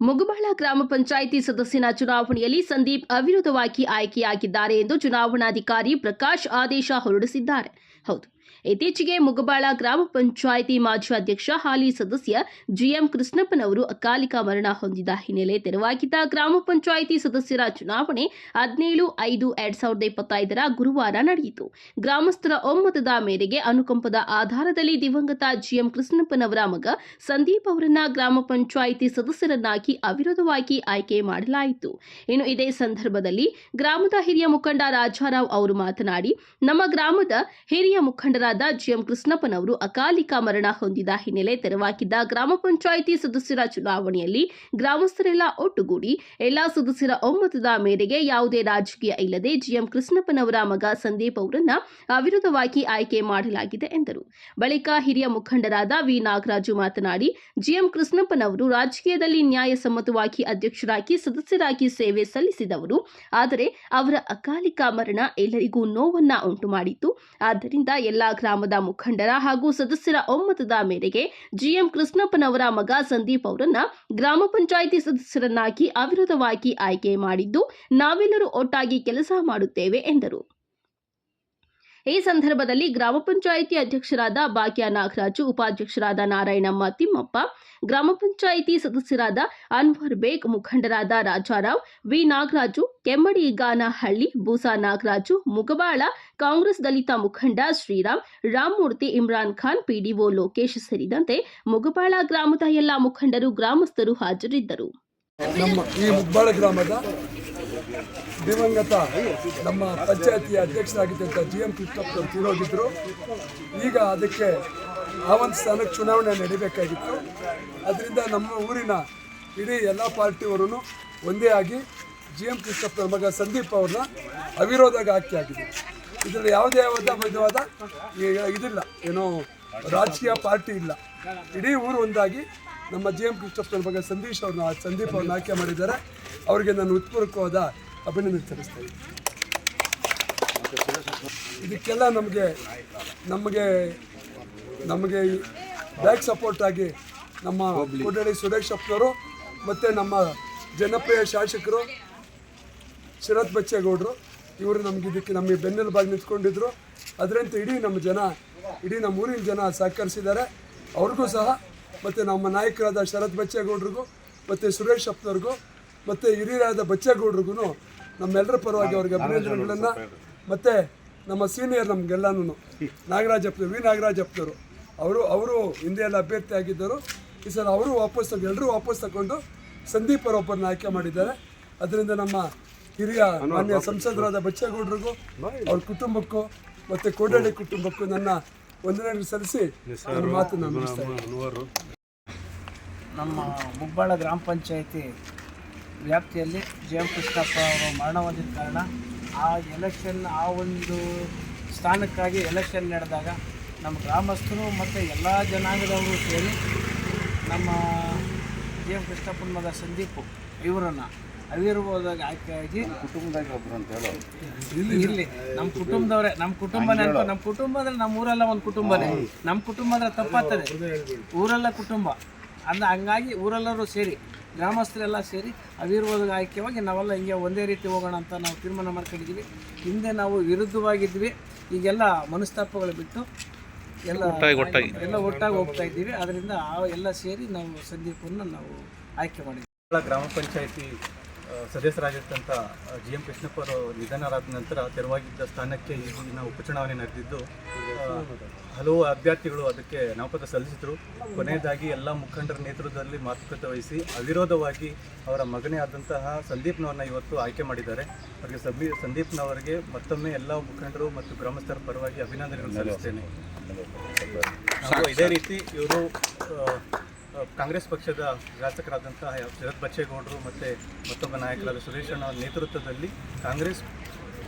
ಮುಗುಬಾಳ ಗ್ರಾಮ ಪಂಚಾಯಿತಿ ಸದಸ್ಯನ ಚುನಾವಣೆಯಲ್ಲಿ ಸಂದೀಪ್ ಅವಿರೋಧವಾಗಿ ಆಯ್ಕೆಯಾಗಿದ್ದಾರೆ ಎಂದು ಚುನಾವಣಾಧಿಕಾರಿ ಪ್ರಕಾಶ್ ಆದೇಶ ಹೊರಡಿಸಿದ್ದಾರೆ. ಹೌದು. ಇತ್ತೀಚೆಗೆ ಮುಗಬಾಳ ಗ್ರಾಮ ಪಂಚಾಯಿತಿ ಮಾಜಿ ಅಧ್ಯಕ್ಷ ಹಾಲಿ ಸದಸ್ಯ ಜಿಎಂ ಕೃಷ್ಣಪ್ಪನವರು ಅಕಾಲಿಕ ಮರಣ ಹೊಂದಿದ ಹಿನ್ನೆಲೆ ತೆರವಾಗಿದ್ದ ಗ್ರಾಮ ಪಂಚಾಯಿತಿ ಸದಸ್ಯರ ಚುನಾವಣೆ ಹದಿನೇಳು, ಐದು, ಎರಡ್ ಸಾವಿರದ ಇಪ್ಪತ್ತೈದರ ಗುರುವಾರ ನಡೆಯಿತು. ಗ್ರಾಮಸ್ಥರ ಒಮ್ಮತದ ಮೇರೆಗೆ ಅನುಕಂಪದ ಆಧಾರದಲ್ಲಿ ದಿವಂಗತ ಜಿಎಂ ಕೃಷ್ಣಪ್ಪನವರ ಮಗ ಸಂದೀಪ್ ಅವರನ್ನ ಗ್ರಾಮ ಪಂಚಾಯಿತಿ ಸದಸ್ಯರನ್ನಾಗಿ ಅವಿರೋಧವಾಗಿ ಆಯ್ಕೆ ಮಾಡಲಾಯಿತು. ಇನ್ನು ಇದೇ ಸಂದರ್ಭದಲ್ಲಿ ಗ್ರಾಮದ ಹಿರಿಯ ಮುಖಂಡ ರಾಜಾರಾವ್ ಅವರು ಮಾತನಾಡಿ, ನಮ್ಮ ಗ್ರಾಮದ ಹಿರಿಯ ಮುಖಂಡರಾದ ಜಿಎಂ ಕೃಷ್ಣಪ್ಪನವರು ಅಕಾಲಿಕ ಮರಣ ಹೊಂದಿದ ಹಿನ್ನೆಲೆ ತೆರವಾಗಿದ್ದ ಗ್ರಾಮ ಪಂಚಾಯಿತಿ ಸದಸ್ಯರ ಚುನಾವಣೆಯಲ್ಲಿ ಗ್ರಾಮಸ್ಥರೆಲ್ಲ ಒಟ್ಟುಗೂಡಿ ಎಲ್ಲಾ ಸದಸ್ಯರ ಒಮ್ಮತದ ಮೇರೆಗೆ ಯಾವುದೇ ರಾಜಕೀಯ ಇಲ್ಲದೆ ಜಿಎಂ ಕೃಷ್ಣಪ್ಪನವರ ಮಗ ಸಂದೀಪ್ ಅವರನ್ನ ಅವಿರೋಧವಾಗಿ ಆಯ್ಕೆ ಮಾಡಲಾಗಿದೆ ಎಂದರು. ಬಳಿಕ ಹಿರಿಯ ಮುಖಂಡರಾದ ವಿ. ನಾಗರಾಜು ಮಾತನಾಡಿ, ಜಿಎಂ ಕೃಷ್ಣಪ್ಪನವರು ರಾಜಕೀಯದಲ್ಲಿ ನ್ಯಾಯಸಮ್ಮತವಾಗಿ ಅಧ್ಯಕ್ಷರಾಗಿ ಸದಸ್ಯರಾಗಿ ಸೇವೆ ಸಲ್ಲಿಸಿದವರು, ಆದರೆ ಅವರ ಅಕಾಲಿಕ ಮರಣ ಎಲ್ಲರಿಗೂ ನೋವನ್ನ ಉಂಟು ಮಾಡಿತ್ತು ಆದ್ದರಿಂದ ಎಲ್ಲಾ ಗ್ರಾಮದ ಮುಖಂಡರ ಹಾಗೂ ಸದಸ್ಯರ ಒಮ್ಮತದ ಮೇರೆಗೆ ಜಿಎಂ ಕೃಷ್ಣಪ್ಪನವರ ಮಗ ಸಂದೀಪ್ ಅವರನ್ನ ಗ್ರಾಮ ಪಂಚಾಯಿತಿ ಸದಸ್ಯರನ್ನಾಗಿ ಅವಿರೋಧವಾಗಿ ಆಯ್ಕೆ ಮಾಡಿದ್ದು ನಾವೆಲ್ಲರೂ ಒಟ್ಟಾಗಿ ಕೆಲಸ ಮಾಡುತ್ತೇವೆ ಎಂದರು. ಈ ಸಂದರ್ಭದಲ್ಲಿ ಗ್ರಾಮ ಪಂಚಾಯಿತಿ ಅಧ್ಯಕ್ಷರಾದ ಭಾಗ್ಯ ನಾಗರಾಜು, ಉಪಾಧ್ಯಕ್ಷರಾದ ನಾರಾಯಣಮ್ಮ ತಿಮ್ಮಪ್ಪ, ಗ್ರಾಮ ಪಂಚಾಯಿತಿ ಸದಸ್ಯರಾದ ಅನ್ವರ್ ಬೇಗ್, ಮುಖಂಡರಾದ ರಾಜಾರಾವ್, ವಿ ನಾಗರಾಜು, ಕೆಮ್ಮಡಿ ಗಾನಹಳ್ಳಿ, ಬೂಸಾ ನಾಗರಾಜು ಮುಗಬಾಳ ಕಾಂಗ್ರೆಸ್ ದಲಿತ ಮುಖಂಡ ಶ್ರೀರಾಮ್, ರಾಮಮೂರ್ತಿ ಇಮ್ರಾನ್ ಖಾನ್, ಪಿಡಿಒ ಲೋಕೇಶ್ ಸೇರಿದಂತೆ ಮುಗಬಾಳ ಗ್ರಾಮದ ಎಲ್ಲ ಮುಖಂಡರು, ಗ್ರಾಮಸ್ಥರು ಹಾಜರಿದ್ದರು. ದಿವಂಗತ, ನಮ್ಮ ಪಂಚಾಯತಿಯ ಅಧ್ಯಕ್ಷರಾಗಿದ್ದಂಥ ಜಿ ಎಂ ಕೃಷ್ಣಪ್ಪ ತೀರೋಗಿದ್ದರು ಈಗ ಅದಕ್ಕೆ ಆ ಒಂದು ಸ್ಥಾನಕ್ಕೆ ಚುನಾವಣೆ ನಡೀಬೇಕಾಗಿತ್ತು. ಅದರಿಂದ ನಮ್ಮ ಊರಿನ ಇಡೀ ಎಲ್ಲ ಪಾರ್ಟಿಯವರು ಒಂದೇ ಆಗಿ ಜಿ ಎಂ ಕೃಷ್ಣಪ್ಪನ ಮಗ ಸಂದೀಪ್ ಅವ್ರನ್ನ ಅವಿರೋಧಾಗಿ ಆಯ್ಕೆ ಆಗಿದೆ. ಇದರಲ್ಲಿ ಯಾವುದೇ ವಿಧ ವಿಧವಾದ ಇದಿಲ್ಲ. ಏನೋ ರಾಜಕೀಯ ಪಾರ್ಟಿ ಇಲ್ಲ. ಇಡೀ ಊರು ಒಂದಾಗಿ ನಮ್ಮ ಜಿ ಎಂ ಕೃಷ್ಣಪ್ಪನ ಮಗ ಸಂದೀಶ್ ಅವ್ರನ್ನ, ಸಂದೀಪ್ ಅವ್ರನ್ನ ಆಯ್ಕೆ ಮಾಡಿದ್ದಾರೆ. ಅವರಿಗೆ ನಾನು ಉತ್ಪೂರ್ವಕವಾದ ಅಭಿನಂದನೆ ಸಲ್ಲಿಸ್ತೇನೆ ಇದಕ್ಕೆಲ್ಲ ನಮಗೆ ನಮಗೆ ನಮಗೆ ಬ್ಯಾಕ್ ಸಪೋರ್ಟ್ ಆಗಿ ನಮ್ಮ ಕೋಟಡಿ ಸುರೇಶ್ ಅಪ್ಪನವರು ಮತ್ತು ನಮ್ಮ ಜನಪ್ರಿಯ ಶಾಸಕರು ಶರತ್ ಬಚ್ಚೇಗೌಡರು, ಇವರು ನಮ್ಗೆ ಇದಕ್ಕೆ ನಮಗೆ ಬೆನ್ನೆಲುಬಾಗಿ ನಿಂತ್ಕೊಂಡಿದ್ರು. ಅದರಂತೆ ಇಡೀ ನಮ್ಮ ಜನ, ಇಡೀ ನಮ್ಮ ಊರಿನ ಜನ ಸಹಕರಿಸಿದ್ದಾರೆ. ಅವ್ರಿಗೂ ಸಹ, ಮತ್ತು ನಮ್ಮ ನಾಯಕರಾದ ಶರತ್ ಬಚ್ಚೇಗೌಡ್ರಿಗೂ, ಮತ್ತು ಸುರೇಶ್ ಅಪ್ಪನವ್ರಿಗೂ, ಮತ್ತು ಹಿರಿಯರಾದ ಬಚ್ಚೇಗೌಡ್ರಿಗೂ ನಮ್ಮೆಲ್ಲರ ಪರವಾಗಿ ಅವ್ರಿಗೆ ಅಭಿನಂದನೆಗಳನ್ನು ಮತ್ತು ನಮ್ಮ ಸೀನಿಯರ್ ನಮಗೆಲ್ಲನೂ ನಾಗರಾಜಪ್ಪನವರು ವಿ. ನಾಗರಾಜಪ್ಪನವರು ಅವರು ಅವರು ಹಿಂದೆ ಎಲ್ಲ ಅಭ್ಯರ್ಥಿ ಆಗಿದ್ದರು. ಈ ಸಲ ಅವರು ವಾಪಸ್ ತಗೊಂಡು ಎಲ್ಲರೂ ವಾಪಸ್ ತಗೊಂಡು ಸಂದೀಪ್ ಅವರೊಬ್ಬರನ್ನ ಆಯ್ಕೆ ಮಾಡಿದ್ದಾರೆ. ಅದರಿಂದ ನಮ್ಮ ಹಿರಿಯ ಮಾನ್ಯ ಸಂಸದರಾದ ಬಚ್ಚೇಗೌಡರಿಗೂ ಅವ್ರ ಕುಟುಂಬಕ್ಕೂ ಮತ್ತು ಕೋಡಳ್ಳಿ ಕುಟುಂಬಕ್ಕೂ ನನ್ನ ವಂದನೆಗಳು ಸಲ್ಲಿಸಿ ಮಾತು ಮಾತನ್ನು. ನಮ್ಮ ಮುಬ್ಬಾಳ ಗ್ರಾಮ ಪಂಚಾಯಿತಿ ವ್ಯಾಪ್ತಿಯಲ್ಲಿ ಜಿ ಎಂ ಕೃಷ್ಣಪ್ಪ ಅವರು ಮರಣ ಹೊಂದಿದ ಕಾರಣ ಆ ಎಲೆಕ್ಷನ್ ಆ ಒಂದು ಸ್ಥಾನಕ್ಕಾಗಿ ಎಲೆಕ್ಷನ್ ನಡೆದಾಗ ನಮ್ಮ ಗ್ರಾಮಸ್ಥರು ಮತ್ತು ಎಲ್ಲ ಜನಾಂಗದವರು ಸೇರಿ ನಮ್ಮ ಜಿ ಎಂ ಕೃಷ್ಣಪ್ಪನ ಮಗ ಸಂದೀಪ್ ಇವರನ್ನು ಅವಿರ್ಬೋದಾಗಿ ಆಯ್ಕೆಯಾಗಿ ಕುಟುಂಬದಾಗ ಒಬ್ಬರು ಅಂತ ಹೇಳೋ ಇಲ್ಲಿ ನಮ್ಮ ಕುಟುಂಬದವರೇ ನಮ್ಮ ಕುಟುಂಬನೇ ಅಂತ ನಮ್ಮ ಕುಟುಂಬ ಅಂದರೆ ನಮ್ಮ ಊರೆಲ್ಲ ಒಂದು ಕುಟುಂಬನೇ. ನಮ್ಮ ಕುಟುಂಬ ಅಂದರೆ ತಪ್ಪಾಗ್ತದೆ. ಊರೆಲ್ಲ ಕುಟುಂಬ. ಅಂದ ಹಂಗಾಗಿ ಊರೆಲ್ಲರೂ ಸೇರಿ ಗ್ರಾಮಸ್ಥರೆಲ್ಲ ಸೇರಿ ಅವಿರ್ವಾದ ಆಯ್ಕೆವಾಗಿ ನಾವೆಲ್ಲ ಹಿಂಗೆ ಒಂದೇ ರೀತಿ ಹೋಗೋಣ ಅಂತ ನಾವು ತೀರ್ಮಾನ ಮಾಡ್ಕೊಂಡಿದ್ದೀವಿ. ಹಿಂದೆ ನಾವು ವಿರುದ್ಧವಾಗಿದ್ವಿ. ಈಗೆಲ್ಲ ಮನಸ್ತಾಪಗಳು ಬಿಟ್ಟು ಎಲ್ಲ ಎಲ್ಲ ಒಟ್ಟಾಗಿ ಹೋಗ್ತಾ ಇದ್ದೀವಿ. ಅದರಿಂದ ಆ ಎಲ್ಲ ಸೇರಿ ನಾವು ಸಂದೀಪನ್ನು ನಾವು ಆಯ್ಕೆ ಮಾಡಿದ್ದೀವಿ. ಗ್ರಾಮ ಪಂಚಾಯಿತಿ ಸದಸ್ಯರಾಗಿರ್ತಂಥ ಜಿ ಎಂ ಕೃಷ್ಣಪ್ಪ ಅವರು ನಿಧನರಾದ ನಂತರ ತೆರವಾಗಿದ್ದ ಸ್ಥಾನಕ್ಕೆ ಈ ದಿನ ಉಪಚುನಾವಣೆ ನಡೆದಿದ್ದು ಹಲವು ಅಭ್ಯರ್ಥಿಗಳು ಅದಕ್ಕೆ ನಾಮಪತ್ರ ಸಲ್ಲಿಸಿದರು. ಕೊನೆಯದಾಗಿ ಎಲ್ಲ ಮುಖಂಡರ ನೇತೃತ್ವದಲ್ಲಿ ಮಾತುಕತೆ ವಹಿಸಿ ಅವಿರೋಧವಾಗಿ ಅವರ ಮಗನೇ ಆದಂತಹ ಸಂದೀಪ್ನವ್ರನ್ನ ಇವತ್ತು ಆಯ್ಕೆ ಮಾಡಿದ್ದಾರೆ. ಅವರಿಗೆ ಸಬಿ ಸಂದೀಪ್ನವರಿಗೆ ಮತ್ತೊಮ್ಮೆ ಎಲ್ಲ ಮುಖಂಡರು ಮತ್ತು ಗ್ರಾಮಸ್ಥರ ಪರವಾಗಿ ಅಭಿನಂದನೆಗಳನ್ನು ಸಲ್ಲಿಸ್ತೇನೆ. ಹಾಗೂ ಇದೇ ರೀತಿ ಇವರು ಕಾಂಗ್ರೆಸ್ ಪಕ್ಷದ ಶಾಸಕರಾದಂತಹ ಶರತ್ ಬಚ್ಚೇಗೌಡರು ಮತ್ತು ಮತ್ತೊಬ್ಬ ನಾಯಕರಾದ ಸುರೇಶ್ ಅಣ್ಣ ನೇತೃತ್ವದಲ್ಲಿ ಕಾಂಗ್ರೆಸ್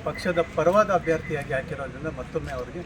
ಪಕ್ಷದ ಪರವಾದ ಅಭ್ಯರ್ಥಿಯಾಗಿ ಹಾಕಿರೋದ್ರಿಂದ ಮತ್ತೊಮ್ಮೆ ಅವರಿಗೆ